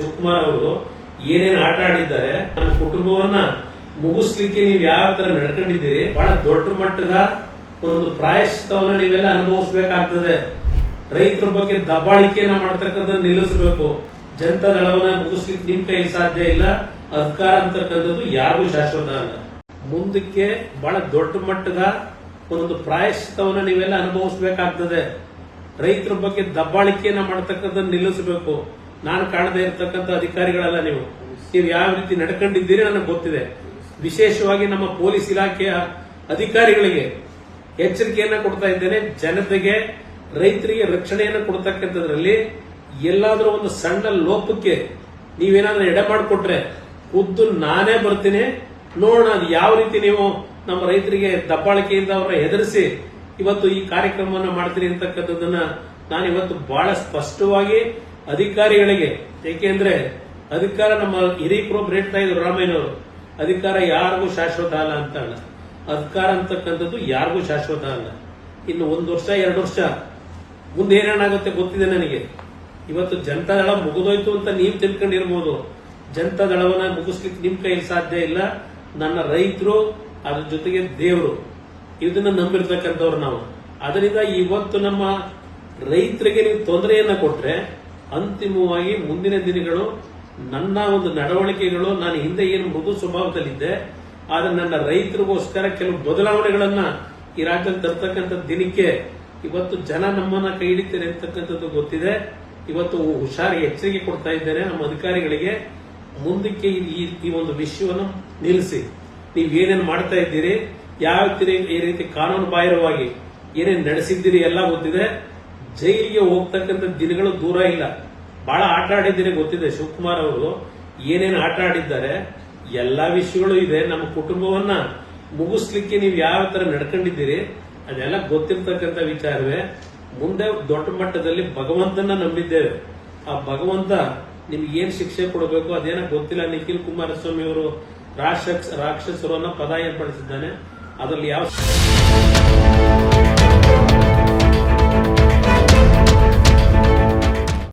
ಶಿವಕುಮಾರ್ ಅವರು ಏನೇನು ಆಟ ಆಡಿದ್ದಾರೆ, ನನ್ನ ಕುಟುಂಬವನ್ನ ಮುಗಿಸ್ಲಿಕ್ಕೆ ನೀವು ಯಾವ ತರ ನಡ್ಕೊಂಡಿದ್ದೀರಿ, ಬಹಳ ದೊಡ್ಡ ಮಟ್ಟದ ಒಂದು ಪ್ರಾಯಶ್ಚಿತ್ತವನ್ನ ನೀವೆಲ್ಲ ಅನುಭವಿಸ್ಬೇಕಾಗ್ತದೆ. ರೈತರ ಬಗ್ಗೆ ದಬ್ಬಾಳಿಕೆಯನ್ನ ಮಾಡ್ತಕ್ಕಂಥ ನಿಲ್ಲಿಸಬೇಕು. ಜನತಾ ದಳವನ್ನ ಮುಗಿಸ್ಲಿಕ್ಕೆ ನಿಮ್ ಕೈಲಿ ಸಾಧ್ಯ ಇಲ್ಲ, ಅಧಿಕಾರ ಅಂತಕ್ಕಂಥದ್ದು ಯಾರಿಗೂ ಶಾಶ್ವತ ಅಲ್ಲ. ಮುಂದಕ್ಕೆ ಬಹಳ ದೊಡ್ಡ ಮಟ್ಟದ ಒಂದು ಪ್ರಾಯಶ್ಚಿತ್ತವನ್ನ ನೀವೆಲ್ಲ ಅನುಭವಿಸ್ಬೇಕಾಗ್ತದೆ. ರೈತರ ಬಗ್ಗೆ ದಬ್ಬಾಳಿಕೆಯನ್ನ ಮಾಡ್ತಕ್ಕಂಥದ್ದು ನಿಲ್ಲಿಸಬೇಕು. ನಾನು ಕಾಣದೇ ಇರತಕ್ಕಂಥ ಅಧಿಕಾರಿಗಳಲ್ಲ ನೀವು. ನೀವು ಯಾವ ರೀತಿ ನಡ್ಕೊಂಡಿದ್ದೀರಿ ನನಗೆ ಗೊತ್ತಿದೆ. ವಿಶೇಷವಾಗಿ ನಮ್ಮ ಪೊಲೀಸ್ ಇಲಾಖೆಯ ಅಧಿಕಾರಿಗಳಿಗೆ ಎಚ್ಚರಿಕೆಯನ್ನ ಕೊಡ್ತಾ ಇದ್ದೇನೆ. ಜನತೆಗೆ, ರೈತರಿಗೆ ರಕ್ಷಣೆಯನ್ನು ಕೊಡ್ತಕ್ಕಂಥದ್ರಲ್ಲಿ ಎಲ್ಲಾದರೂ ಒಂದು ಸಣ್ಣ ಲೋಪಕ್ಕೆ ನೀವೇನಾದ್ರೂ ಎಡೆ ಮಾಡಿಕೊಟ್ರೆ ಖುದ್ದು ನಾನೇ ಬರ್ತೀನಿ. ನೋಡೋಣ ಅದು ಯಾವ ರೀತಿ ನೀವು ನಮ್ಮ ರೈತರಿಗೆ ದಬ್ಬಾಳಿಕೆಯಿಂದ ಅವರ ಹೆದರಿಸಿ ಇವತ್ತು ಈ ಕಾರ್ಯಕ್ರಮವನ್ನು ಮಾಡ್ತೀರಿ ಅಂತಕ್ಕಂಥದ್ದನ್ನ ನಾನು ಇವತ್ತು ಬಹಳ ಸ್ಪಷ್ಟವಾಗಿ ಅಧಿಕಾರಿಗಳಿಗೆ ಏಕೆಂದ್ರೆ ಅಧಿಕಾರ ನಮ್ಮ ಹಿರೀಕರು ಹೇಳ್ತಾ ಇದ್ರು ರಾಮಯ್ಯನವರು ಅಧಿಕಾರ ಯಾರಿಗೂ ಶಾಶ್ವತ ಅಲ್ಲ ಅಂತ ಅಧಿಕಾರ ಅಂತಕ್ಕಂಥದ್ದು ಯಾರಿಗೂ ಶಾಶ್ವತ ಅಲ್ಲ. ಇನ್ನು ಒಂದು ವರ್ಷ, ಎರಡು ವರ್ಷ, ಮುಂದೆ ಏನೇನಾಗುತ್ತೆ ಗೊತ್ತಿದೆ ನನಗೆ. ಇವತ್ತು ಜನತಾ ದಳ ಮುಗಿದೋಯ್ತು ಅಂತ ನೀವು ತಿಳ್ಕೊಂಡಿರ್ಬೋದು. ಜನತಾ ದಳವನ್ನ ಮುಗಿಸ್ಲಿಕ್ಕೆ ನಿಮ್ ಕೈಯಲ್ಲಿ ಸಾಧ್ಯ ಇಲ್ಲ. ನನ್ನ ರೈತರು, ಅದ್ರ ಜೊತೆಗೆ ದೇವರು. ಇದನ್ನ ನಂಬಿರ್ತಕ್ಕಂಥವ್ರು ನಾವು. ಅದರಿಂದ ಇವತ್ತು ನಮ್ಮ ರೈತರಿಗೆ ನೀವು ತೊಂದರೆಯನ್ನ ಕೊಟ್ರೆ ಅಂತಿಮವಾಗಿ ಮುಂದಿನ ದಿನಗಳು ನನ್ನ ಒಂದು ನಡವಳಿಕೆಗಳು, ನಾನು ಹಿಂದೆ ಏನು ಮೃದು ಸ್ವಭಾವದಲ್ಲಿದ್ದೆ, ಆದ್ರೆ ನನ್ನ ರೈತರಿಗೋಸ್ಕರ ಕೆಲವು ಬದಲಾವಣೆಗಳನ್ನ ಈ ರಾಜ್ಯದಲ್ಲಿ ತರ್ತಕ್ಕಂಥ ದಿನಕ್ಕೆ ಇವತ್ತು ಜನ ನಮ್ಮನ್ನ ಕೈ ಹಿಡಿತಾರೆ ಅಂತಕ್ಕಂಥದ್ದು ಗೊತ್ತಿದೆ. ಇವತ್ತು ಹುಷಾರಿಗೆ ಎಚ್ಚರಿಕೆ ಕೊಡ್ತಾ ಇದ್ದೇನೆ ನಮ್ಮ ಅಧಿಕಾರಿಗಳಿಗೆ. ಮುಂದಕ್ಕೆ ಈ- ಒಂದು ವಿಷಯವನ್ನು ನಿಲ್ಲಿಸಿ. ನೀವು ಏನೇನು ಮಾಡ್ತಾ ಇದ್ದೀರಿ? ಯಾವ ಈ ರೀತಿ ಕಾನೂನು ಬಾಹಿರವಾಗಿ ಏನೇನು ನಡೆಸಿದ್ದೀರಿ ಎಲ್ಲ ಗೊತ್ತಿದೆ. ಜೈಲಿಗೆ ಹೋಗ್ತಕ್ಕಂಥ ದಿನಗಳು ದೂರ ಇಲ್ಲ. ಬಹಳ ಆಟ ಆಡಿದ್ದೀರಿ ಗೊತ್ತಿದೆ, ಶಿವಕುಮಾರ್ ಅವರು. ಏನೇನು ಆಟ ಆಡಿದ್ದಾರೆ, ಎಲ್ಲಾ ವಿಷಯಗಳು ಇದೆ ನಮ್ಮ ಕುಟುಂಬವನ್ನ ಮುಗಿಸ್ಲಿಕ್ಕೆ ನೀವು ಯಾವ ತರ ನಡ್ಕೊಂಡಿದ್ದೀರಿ, ಅದೆಲ್ಲ ಗೊತ್ತಿರ್ತಕ್ಕಂಥ ವಿಚಾರವೇ. ಮುಂದೆ ದೊಡ್ಡ ಮಟ್ಟದಲ್ಲಿ ಭಗವಂತನ ನಂಬಿದ್ದೇವೆ. ಆ ಭಗವಂತ ನಿಮ್ಗೆ ಏನ್ ಶಿಕ್ಷೆ ಕೊಡಬೇಕು ಅದೇನೋ ಗೊತ್ತಿಲ್ಲ. ನಿಖಿಲ್ ಕುಮಾರಸ್ವಾಮಿ ಅವರು ರಾಕ್ಷಸ ರಾಕ್ಷಸರು ಅನ್ನೋ ಪದ ಏರ್ಪಡಿಸಿದ್ದಾನೆ ಅದರಲ್ಲಿ ಯಾವ